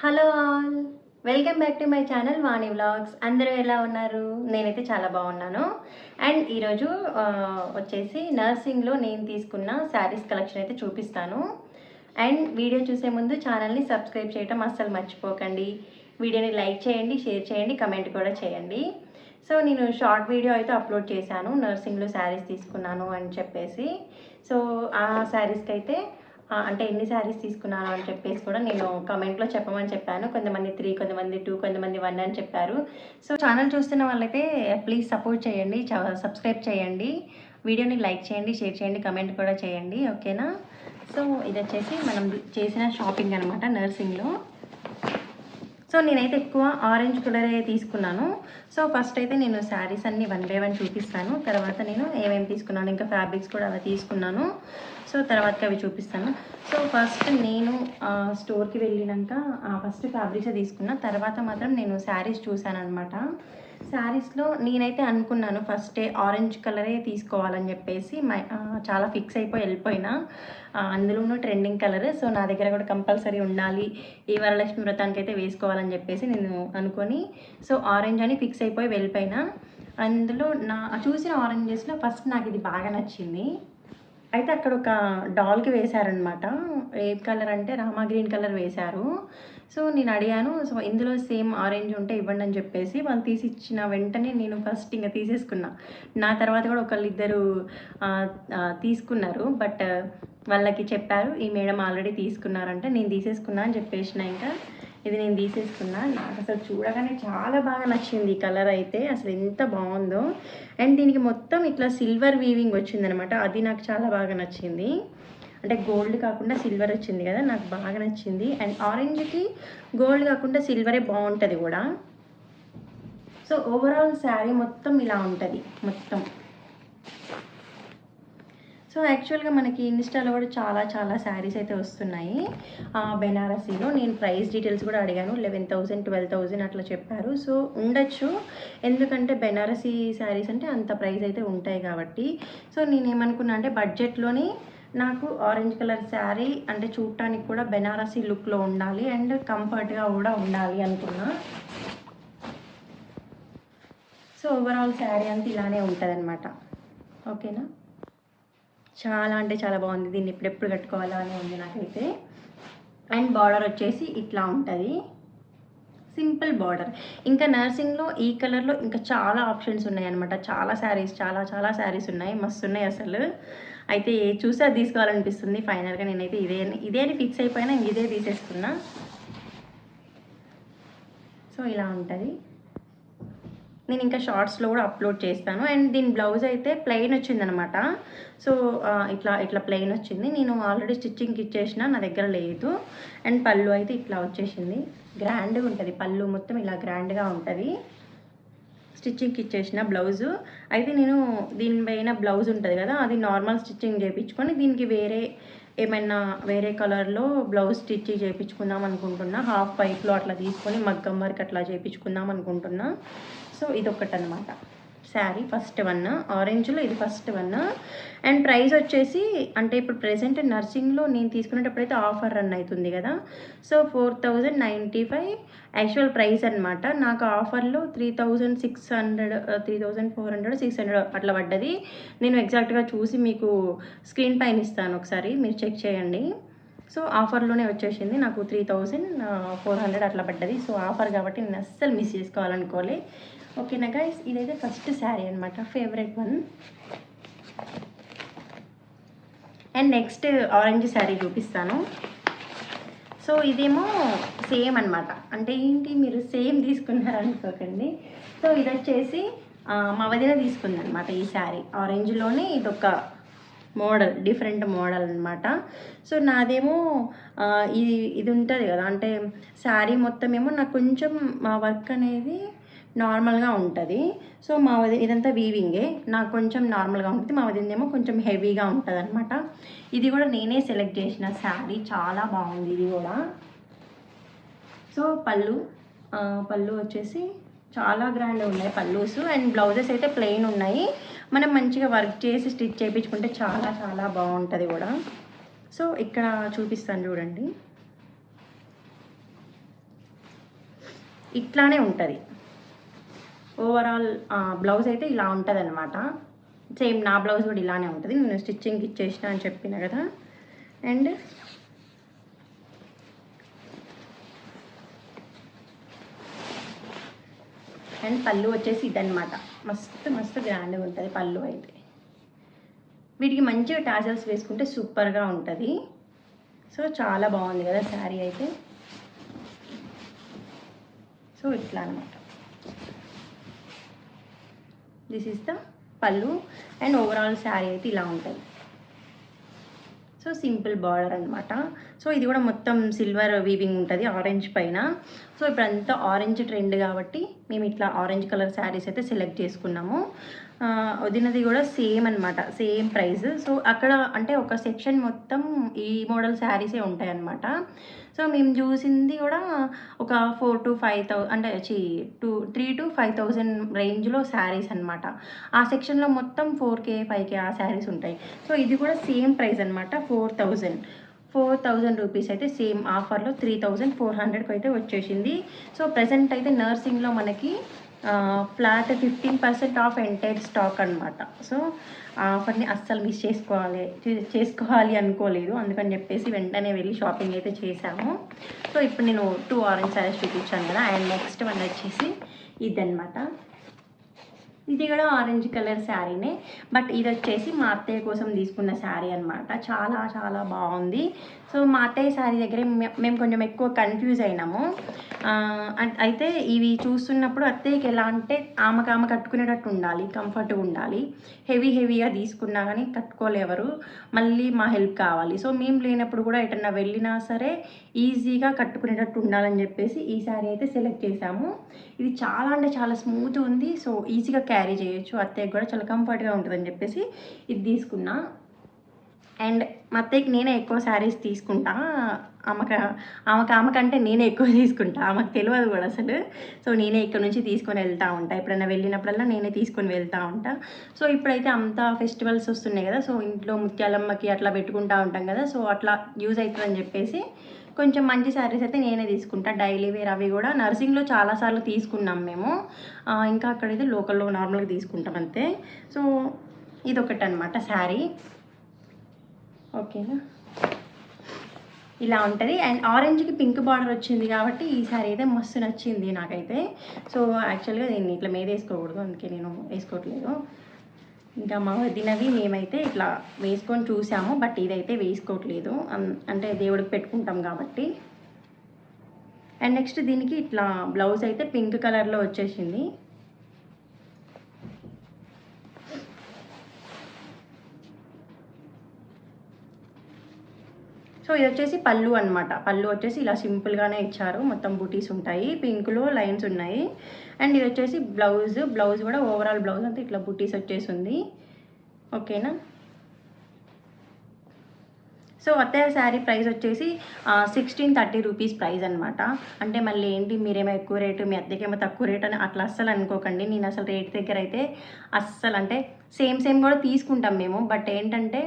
Hello all. Welcome back to my channel Vani vlogs. అందరూ ఎలా ఉన్నారు? నేనైతే చాలా బాగున్నాను. అండ్ ఈరోజు వచ్చేసి నర్సింగ్లో నేను తీసుకున్న శారీస్ కలెక్షన్ అయితే చూపిస్తాను. అండ్ వీడియో చూసే ముందు ఛానల్ని సబ్స్క్రైబ్ చేయటం అస్సలు మర్చిపోకండి. వీడియోని లైక్ చేయండి షేర్ చేయండి కమెంట్ కూడా చేయండి. సో నేను షార్ట్ వీడియో అయితే అప్లోడ్ చేశాను. నర్సింగ్లో శారీస్ తీసుకున్నాను అని చెప్పేసి. సో ఆ శారీస్కి అయితే అంటే ఎన్ని శారీస్ తీసుకున్నాను అని చెప్పేసి కూడా నేను కమెంట్లో చెప్పమని చెప్పాను. కొంతమంది త్రీ కొంతమంది టూ కొంతమంది వన్ అని చెప్పారు. సో ఛానల్ చూస్తున్న వాళ్ళైతే ప్లీజ్ సపోర్ట్ చేయండి సబ్స్క్రైబ్ చేయండి. వీడియోని లైక్ చేయండి షేర్ చేయండి కమెంట్ కూడా చేయండి. ఓకేనా సో ఇది వచ్చేసి మనం చేసిన షాపింగ్ అనమాట నర్సింగ్లో సో నేనైతే ఎక్కువ ఆరెంజ్ కలరే తీసుకున్నాను. సో ఫస్ట్ అయితే నేను శారీస్ అన్ని వన్ బై వన్ చూపిస్తాను. తర్వాత నేను ఏమేమి తీసుకున్నాను ఇంకా ఫ్యాబ్రిక్స్ కూడా అలా తీసుకున్నాను. సో తర్వాత అవి చూపిస్తాను. సో ఫస్ట్ నేను స్టోర్కి వెళ్ళినాక ఫస్ట్ ఫ్యాబ్రిక్స్ తీసుకున్నా తర్వాత మాత్రం నేను శారీస్ చూశాను అనమాట శారీస్లో నేనైతే అనుకున్నాను ఫస్టే ఆరెంజ్ కలరే తీసుకోవాలని చెప్పేసి మై చాలా ఫిక్స్ అయిపోయి వెళ్ళిపోయినా. అందులోనూ ట్రెండింగ్ కలర్ సో నా దగ్గర కూడా కంపల్సరీ ఉండాలి. ఈ వరలక్ష్మి వ్రతానికి అయితే వేసుకోవాలని చెప్పేసి నేను అనుకొని సో ఆరెంజ్ అని ఫిక్స్ అయిపోయి వెళ్ళిపోయినా. అందులో నా చూసిన ఆరెంజెస్లో ఫస్ట్ నాకు ఇది బాగా నచ్చింది. అయితే అక్కడ ఒక డాల్కి వేశారనమాట ఏ కలర్ అంటే రామా గ్రీన్ కలర్ వేశారు. సో నేను అడిగాను సో ఇందులో సేమ్ ఆరెంజ్ ఉంటే ఇవ్వండి అని చెప్పేసి వాళ్ళు తీసి ఇచ్చిన వెంటనే నేను ఫస్ట్ ఇంకా తీసేసుకున్నా. నా తర్వాత కూడా ఒకళ్ళు ఇద్దరు తీసుకున్నారు. బట్ వాళ్ళకి చెప్పారు ఈ మేడం ఆల్రెడీ తీసుకున్నారంటే నేను తీసేసుకున్నా అని చెప్పేసిన ఇంకా. ఇది నేను తీసేసుకున్నా. నాకు అసలు చూడగానే చాలా బాగా నచ్చింది ఈ కలర్ అయితే. అసలు ఎంత బాగుందో. అండ్ దీనికి మొత్తం ఇట్లా సిల్వర్ వీవింగ్ వచ్చిందనమాట. అది నాకు చాలా బాగా నచ్చింది. అంటే గోల్డ్ కాకుండా సిల్వర్ వచ్చింది కదా నాకు బాగా నచ్చింది. అండ్ ఆరెంజ్కి గోల్డ్ కాకుండా సిల్వరే బాగుంటుంది కూడా. సో ఓవరాల్ శారీ మొత్తం ఇలా ఉంటుంది. మొత్తం. సో యాక్చువల్గా మనకి ఇన్స్టాలో కూడా చాలా చాలా శారీస్ అయితే వస్తున్నాయి. ఆ, బెనారసీలో నేను ప్రైస్ డీటెయిల్స్ కూడా అడిగాను. లెవెన్ థౌజండ్ ట్వెల్వ్ థౌజండ్ అట్లా చెప్పారు. సో ఉండొచ్చు. ఎందుకంటే బెనారసీ శారీస్ అంటే అంత ప్రైస్ అయితే ఉంటాయి కాబట్టి. సో నేను ఏమనుకున్నా అంటే బడ్జెట్లోని నాకు ఆరెంజ్ కలర్ శారీ అంటే చూడటానికి కూడా బెనారసీ లుక్లో ఉండాలి అండ్ కంఫర్ట్గా కూడా ఉండాలి అనుకున్నా. సో ఓవరాల్ శారీ అంతా ఇలానే ఉంటుంది ఓకేనా? చాలా అంటే చాలా బాగుంది. దీన్ని ఎప్పుడెప్పుడు కట్టుకోవాలా అని ఉంది నాకైతే. అండ్ బార్డర్ వచ్చేసి ఇట్లా ఉంటుంది. Simple border. ఇంకా నర్సింగ్లో ఈ కలర్లో ఇంకా చాలా ఆప్షన్స్ ఉన్నాయి అనమాట చాలా శారీస్ చాలా చాలా శారీస్ ఉన్నాయి. మస్తు ఉన్నాయి అసలు. అయితే ఏ చూసి అది తీసుకోవాలనిపిస్తుంది. ఫైనల్గా నేనైతే ఇదే ఇదే అని ఫిక్స్ అయిపోయినా ఇదే తీసేసుకున్నా. సో ఇలా ఉంటుంది. నేను ఇంకా షార్ట్స్లో కూడా అప్లోడ్ చేస్తాను. అండ్ దీని బ్లౌజ్ అయితే ప్లెయిన్ వచ్చిందనమాట. సో ఇట్లా ఇట్లా ప్లెయిన్ వచ్చింది. నేను ఆల్రెడీ స్టిచ్చింగ్కి ఇచ్చేసిన నా దగ్గర లేదు. అండ్ పళ్ళు అయితే ఇట్లా వచ్చేసింది. గ్రాండ్గా ఉంటుంది. పళ్ళు మొత్తం ఇలా గ్రాండ్గా ఉంటుంది. స్టిచ్చింగ్కి ఇచ్చేసిన బ్లౌజు. అయితే నేను దీనిపైన బ్లౌజ్ ఉంటుంది కదా అది నార్మల్ స్టిచ్చింగ్ చేయించుకొని దీనికి వేరే ఏమైనా వేరే కలర్లో బ్లౌజ్ స్టిచ్ చేయించుకుందాం అనుకుంటున్నా. హాఫ్ పైప్లో అట్లా తీసుకొని మగ్గం వర్క్ అట్లా చేయించుకుందాం అనుకుంటున్నా. సో ఇది ఒకటి అనమాట శారీ ఫస్ట్ వన్ ఆరెంజ్లో ఇది ఫస్ట్ వన్. అండ్ ప్రైస్ వచ్చేసి అంటే ఇప్పుడు ప్రెసెంట్ నర్సింగ్లో నేను తీసుకునేటప్పుడైతే ఆఫర్ రన్ అవుతుంది కదా. So four thousand ninety five actual price అనమాట నాకు ఆఫర్లో three thousand six hundred three thousand four hundred six hundred అట్లా పడ్డది. నేను ఎగ్జాక్ట్గా చూసి మీకు స్క్రీన్ పైన ఇస్తాను ఒకసారి మీరు చెక్ చేయండి. సో ఆఫర్లోనే వచ్చేసింది. నాకు త్రీ థౌజండ్ ఫోర్ హండ్రెడ్ అట్లా పడ్డది. సో ఆఫర్ కాబట్టి నేను అస్సలు మిస్ చేసుకోవాలనుకోలే. ఓకేనా గైస్ ఇదైతే ఫస్ట్ శారీ అనమాట favourite one and next orange sari చూపిస్తాను. సో ఇదేమో సేమ్ అన్నమాట. అంటే ఏంటి మీరు సేమ్ తీసుకున్నారు అనుకోకండి. సో ఇది వచ్చేసి మా వదిన తీసుకుంది అనమాట ఈ శారీ ఆరెంజ్లోనే ఇదొక మోడల్ డిఫరెంట్ మోడల్ అనమాట సో నాదేమో ఇది ఇది ఉంటుంది కదా అంటే శారీ మొత్తం ఏమో నాకు కొంచెం మా వర్క్ అనేది నార్మల్గా ఉంటుంది. సో మా వది ఇదంతా వీవింగే నాకు కొంచెం నార్మల్గా ఉంటుంది మా వదిందేమో కొంచెం హెవీగా ఉంటుంది అనమాట ఇది కూడా నేనే సెలెక్ట్ చేసిన శారీ. చాలా బాగుంది ఇది కూడా. సో పళ్ళు పళ్ళు వచ్చేసి చాలా గ్రాండ్ ఉన్నాయి పల్లూస్ అండ్ బ్లౌజెస్ అయితే ప్లెయిన్ ఉన్నాయి. మనం మంచిగా వర్క్ చేసి స్టిచ్ చేయించుకుంటే చాలా చాలా బాగుంటుంది కూడా. సో ఇక్కడ చూపిస్తాను చూడండి. ఇట్లానే ఉంటుంది. ఓవరాల్ బ్లౌజ్ అయితే ఇలా ఉంటుంది అనమాట సేమ్ నా బ్లౌజ్ కూడా ఇలానే ఉంటుంది. నేను స్టిచ్చింగ్ ఇచ్చేసిన అని చెప్పిన కదా. అండ్ అండ్ పళ్ళు వచ్చేసి ఇదన్నమాట. మస్తు మస్తు గ్రాండ్గా ఉంటుంది పళ్ళు అయితే. వీటికి మంచిగా టాజల్స్ వేసుకుంటే సూపర్గా ఉంటుంది. సో చాలా బాగుంది కదా శారీ అయితే. సో ఇట్లా అనమాట this is the pallu and overall sari అయితే ఇలా ఉంటుంది. సో సింపుల్ బార్డర్ అనమాట సో ఇది కూడా మొత్తం సిల్వర్ వీవింగ్ ఉంటుంది ఆరెంజ్ పైన. సో ఇప్పుడు అంతా ఆరెంజ్ ట్రెండ్ కాబట్టి మేము ఇట్లా ఆరెంజ్ కలర్ శారీస్ అయితే సెలెక్ట్ చేసుకున్నాము. వదినది కూడా సేమ్ అనమాట సేమ్ ప్రైస్ సో అక్కడ అంటే ఒక సెక్షన్ మొత్తం ఈ మోడల్ శారీసే ఉంటాయి అనమాట సో మేము చూసింది కూడా ఒక ఫోర్ టు ఫైవ్ థౌ అంటే చి two three to five thousand రేంజ్లో శారీస్ అనమాట ఆ సెక్షన్లో మొత్తం ఫోర్ కే ఫైవ్ కే ఆ శారీస్ ఉంటాయి. సో ఇది కూడా సేమ్ ప్రైస్ అనమాట four thousand. Four thousand rupees అయితే సేమ్ ఆఫర్లో త్రీ థౌజండ్ ఫోర్ హండ్రెడ్కి అయితే వచ్చేసింది. సో ప్రజెంట్ అయితే నర్సింగ్లో మనకి flat fifteen percent off entire stock అనమాట సో ఆఫర్ని అస్సలు మిస్ చేసుకోవాలి చే- చేసుకోవాలి అనుకోలేదు. అందుకని చెప్పేసి వెంటనే వెళ్ళి షాపింగ్ అయితే చేశాము. సో ఇప్పుడు నేను టూ ఆరెంజ్ శారీస్ చూపించాను కదా అండ్ నెక్స్ట్ వన్ వచ్చేసి ఇదన్నమాట. ఇది కూడా ఆరెంజ్ కలర్ శారీనే బట్ ఇది వచ్చేసి మా అత్తయ్య కోసం తీసుకున్న శారీ అనమాట చాలా చాలా బాగుంది. సో మా అత్తయ్య శారీ దగ్గర మేము కొంచెం ఎక్కువ కన్ఫ్యూజ్ అయినాము. అయితే ఇవి చూస్తున్నప్పుడు అత్తయ్యకి ఎలా అంటే ఆమెకు ఆమె కట్టుకునేటట్టు ఉండాలి కంఫర్ట్గా ఉండాలి. హెవీ హెవీగా తీసుకున్నా కానీ కట్టుకోలేవరు. మళ్ళీ మా హెల్ప్ కావాలి. సో మేము లేనప్పుడు కూడా ఎటన్నా వెళ్ళినా సరే ఈజీగా కట్టుకునేటట్టు ఉండాలని చెప్పేసి ఈ శారీ అయితే సెలెక్ట్ చేసాము. ఇది చాలా అంటే చాలా స్మూత్ ఉంది. సో ఈజీగా క్యారీ చేయొచ్చు. అత్తయ్యకి కూడా చాలా కంఫర్ట్గా ఉంటుందని చెప్పేసి ఇది తీసుకున్నా. అండ్ మా అత్తయ్యకి నేనే ఎక్కువ శారీస్ తీసుకుంటా. ఆమెకు ఆమెకు ఆమెకంటే నేనే ఎక్కువ తీసుకుంటా. ఆమెకు తెలియదు కూడా అసలు. సో నేనే ఇక్కడ నుంచి తీసుకొని వెళ్తూ ఉంటా. ఎప్పుడైనా వెళ్ళినప్పుడల్లా నేనే తీసుకొని వెళ్తూ ఉంటా. సో ఇప్పుడైతే అంతా ఫెస్టివల్స్ వస్తున్నాయి కదా. సో ఇంట్లో ముత్యాలమ్మకి అట్లా పెట్టుకుంటూ ఉంటాం కదా. సో అట్లా యూజ్ అవుతుందని చెప్పేసి కొంచెం మంచి శారీస్ అయితే నేనే తీసుకుంటా. డైలీ వేర్ అవి కూడా. నర్సింగ్లో చాలాసార్లు తీసుకున్నాం మేము. ఇంకా అక్కడైతే లోకల్లో నార్మల్గా తీసుకుంటాం అంతే. సో ఇది ఒకటి అనమాట శారీ ఓకేనా? ఇలా ఉంటుంది. అండ్ ఆరెంజ్కి పింక్ బార్డర్ వచ్చింది కాబట్టి ఈ శారీ అయితే మస్తు నచ్చింది నాకైతే. సో యాక్చువల్గా దీన్ని ఇట్లా మీద వేసుకోకూడదు. అందుకే నేను వేసుకోవట్లేదు. ఇంకా మా వదినవి మేమైతే ఇట్లా వేసుకొని చూసాము బట్ ఇదైతే వేసుకోవట్లేదు. అంటే దేవుడికి పెట్టుకుంటాం కాబట్టి. అండ్ నెక్స్ట్ దీనికి ఇట్లా బ్లౌజ్ అయితే పింక్ కలర్లో వచ్చేసింది. సో ఇది వచ్చేసి పళ్ళు అనమాట పళ్ళు వచ్చేసి ఇలా సింపుల్గానే ఇచ్చారు. మొత్తం బూటీస్ ఉంటాయి. పింక్లో లైన్స్ ఉన్నాయి. అండ్ ఇది వచ్చేసి బ్లౌజ్. బ్లౌజ్ కూడా ఓవరాల్ బ్లౌజ్ అంతా ఇట్లా బూటీస్ వచ్చేసి ఉంది ఓకేనా? సో అత్తయ్య శారీ ప్రైస్ వచ్చేసి సిక్స్టీన్ థర్టీ రూపీస్ ప్రైస్ అనమాట అంటే మళ్ళీ ఏంటి మీరేమో ఎక్కువ రేటు మీ అద్దెకేమో తక్కువ రేట్ అని అట్లా అస్సలు అనుకోకండి. నేను అసలు రేట్ దగ్గర అయితే అస్సలు అంటే సేమ్ సేమ్ కూడా తీసుకుంటాం మేము. బట్ ఏంటంటే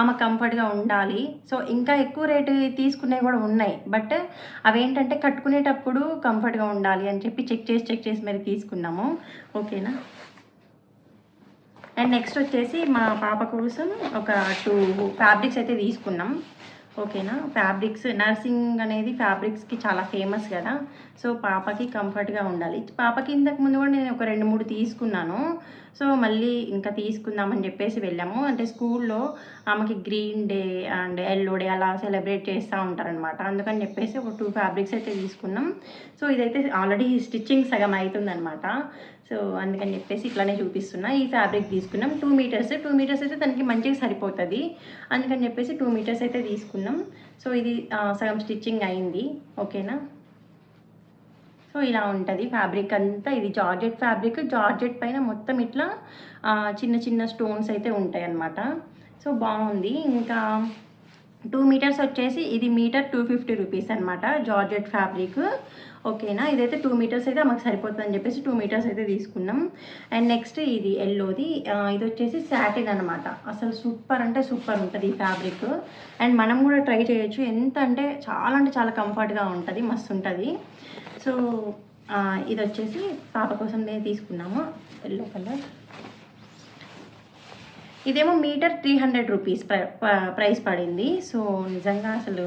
ఆమె కంఫర్ట్గా ఉండాలి. సో ఇంకా ఎక్కువ రేటు తీసుకునేవి కూడా ఉన్నాయి. బట్ అవేంటంటే కట్టుకునేటప్పుడు కంఫర్ట్గా ఉండాలి అని చెప్పి చెక్ చేసి చెక్ చేసి మరి తీసుకున్నాము. ఓకేనా? అండ్ నెక్స్ట్ వచ్చేసి మా పాప కోసం ఒక టూ ఫ్యాబ్రిక్స్ అయితే తీసుకున్నాం. ఓకేనా ఫ్యాబ్రిక్స్ నర్సింగ్ అనేది ఫ్యాబ్రిక్స్కి చాలా ఫేమస్ కదా. సో పాపకి కంఫర్ట్గా ఉండాలి. పాపకి ఇంతకు ముందు కూడా నేను ఒక రెండు మూడు తీసుకున్నాను. సో మళ్ళీ ఇంకా తీసుకుందామని చెప్పేసి వెళ్ళాము. అంటే స్కూల్లో ఆమెకి green day and yellow day అలా సెలబ్రేట్ చేస్తూ ఉంటారనమాట అందుకని చెప్పేసి ఒక టూ ఫ్యాబ్రిక్స్ అయితే తీసుకున్నాం. సో ఇదైతే ఆల్రెడీ స్టిచ్చింగ్ సగం అవుతుందనమాట సో అందుకని చెప్పేసి ఇట్లానే చూపిస్తున్నా. ఈ ఫ్యాబ్రిక్ తీసుకున్నాం. టూ మీటర్స్ టూ మీటర్స్ అయితే తనకి మంచిగా సరిపోతుంది. అందుకని చెప్పేసి టూ మీటర్స్ అయితే తీసుకున్నాం. సో ఇది సగం స్టిచ్చింగ్ అయింది. ఓకేనా? సో ఇలా ఉంటుంది ఫ్యాబ్రిక్ అంతా. ఇది జార్జెట్ ఫ్యాబ్రిక్ జార్జెట్ పైన మొత్తం ఇట్లా చిన్న చిన్న స్టోన్స్ అయితే ఉంటాయి అన్నమాట సో బాగుంది. ఇంకా టూ మీటర్స్ వచ్చేసి ఇది మీటర్ టూ ఫిఫ్టీ రూపీస్ అనమాట జార్జెట్ ఫ్యాబ్రిక్ ఓకేనా ఇదైతే టూ మీటర్స్ అయితే మాకు సరిపోతుందని చెప్పేసి టూ మీటర్స్ అయితే తీసుకున్నాం. అండ్ నెక్స్ట్ ఇది ఎల్లోది ఇది వచ్చేసి శాటిన్ అనమాట అసలు సూపర్ అంటే సూపర్ ఉంటుంది ఈ ఫ్యాబ్రిక్ అండ్ మనం కూడా ట్రై చేయొచ్చు. ఎంత అంటే చాలా అంటే చాలా కంఫర్ట్గా ఉంటుంది మస్తు ఉంటుంది. సో ఇది వచ్చేసి పాప కోసం నేను తీసుకున్నాము. ఎల్లో కలర్ ఇదేమో metre three hundred rupees price పడింది. సో నిజంగా అసలు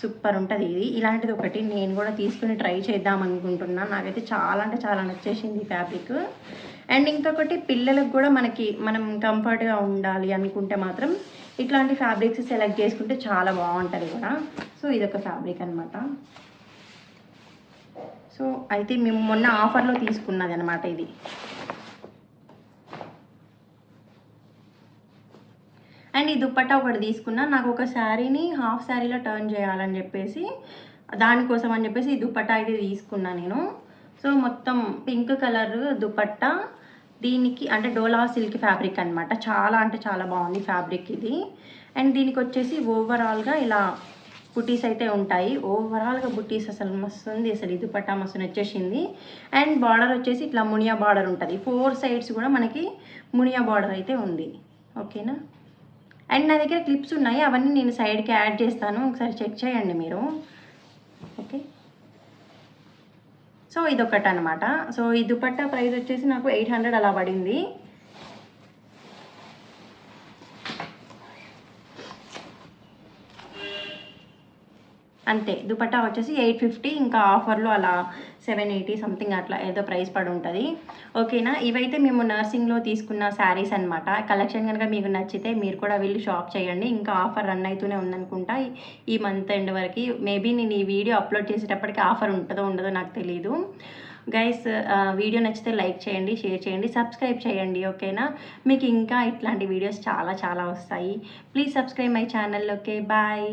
సూపర్ ఉంటుంది ఇది. ఇలాంటిది ఒకటి నేను కూడా తీసుకుని ట్రై చేద్దాం అనుకుంటున్నా. నాకైతే చాలా అంటే చాలా నచ్చేసింది ఫ్యాబ్రిక్. అండ్ ఇంకొకటి పిల్లలకు కూడా మనకి మనం కంఫర్ట్గా ఉండాలి అనుకుంటే మాత్రం ఇట్లాంటి ఫ్యాబ్రిక్స్ సెలెక్ట్ చేసుకుంటే చాలా బాగుంటుంది కూడా సో ఇదొక ఫ్యాబ్రిక్ అనమాట సో అయితే మేము మొన్న ఆఫర్లో తీసుకున్నది అనమాట ఇది. అండ్ ఈ దుప్పట్టా ఒకటి తీసుకున్నా నాకు ఒక శారీని హాఫ్ శారీలో టర్న్ చేయాలని చెప్పేసి దానికోసం అని చెప్పేసి ఈ దుప్పట్టా అయితే తీసుకున్నా నేను. సో మొత్తం పింక్ కలర్ దుపట్టా దీనికి అంటే డోలా సిల్క్ ఫ్యాబ్రిక్ అనమాట చాలా అంటే చాలా బాగుంది ఫ్యాబ్రిక్ ఇది. అండ్ దీనికి వచ్చేసి ఓవరాల్గా ఇలా బుటీస్ అయితే ఉంటాయి. ఓవరాల్గా బుటీస్ అసలు మస్తు ఉంది అసలు ఈ పట్టా మస్తు నచ్చేసింది. అండ్ బార్డర్ వచ్చేసి ఇట్లా మునియా బార్డర్ ఉంటుంది. ఫోర్ సైడ్స్ కూడా మనకి మునియా బార్డర్ అయితే ఉంది. ఓకేనా? అండ్ నా దగ్గర క్లిప్స్ ఉన్నాయి అవన్నీ నేను సైడ్కి యాడ్ చేస్తాను. ఒకసారి చెక్ చేయండి మీరు. ఓకే. సో ఇదొకటి అనమాట సో ఈ దుపట్టా ప్రైస్ వచ్చేసి నాకు ఎయిట్ హండ్రెడ్ అలా పడింది. అంతే. దుపట్టా వచ్చేసి ఎయిట్ ఫిఫ్టీ ఇంకా ఆఫర్లో అలా సెవెన్ ఎయిటీ సంథింగ్ అట్లా ఏదో ప్రైస్ పడి ఉంటుంది ఓకేనా? ఇవైతే మేము నర్సింగ్లో తీసుకున్న శారీస్ అనమాట కలెక్షన్ కనుక మీకు నచ్చితే మీరు కూడా వెళ్ళి షాప్ చేయండి. ఇంకా ఆఫర్ రన్ అవుతూనే ఉందనుకుంటా. ఈ- మంత్ ఎండ్ వరకు మేబీ నేను ఈ వీడియో అప్లోడ్ చేసేటప్పటికి ఆఫర్ ఉంటుందో ఉండదో నాకు తెలియదు గైస్ వీడియో నచ్చితే లైక్ చేయండి షేర్ చేయండి సబ్స్క్రైబ్ చేయండి ఓకేనా? మీకు ఇంకా ఇట్లాంటి వీడియోస్ చాలా చాలా వస్తాయి. Please subscribe my channel okay? Bye.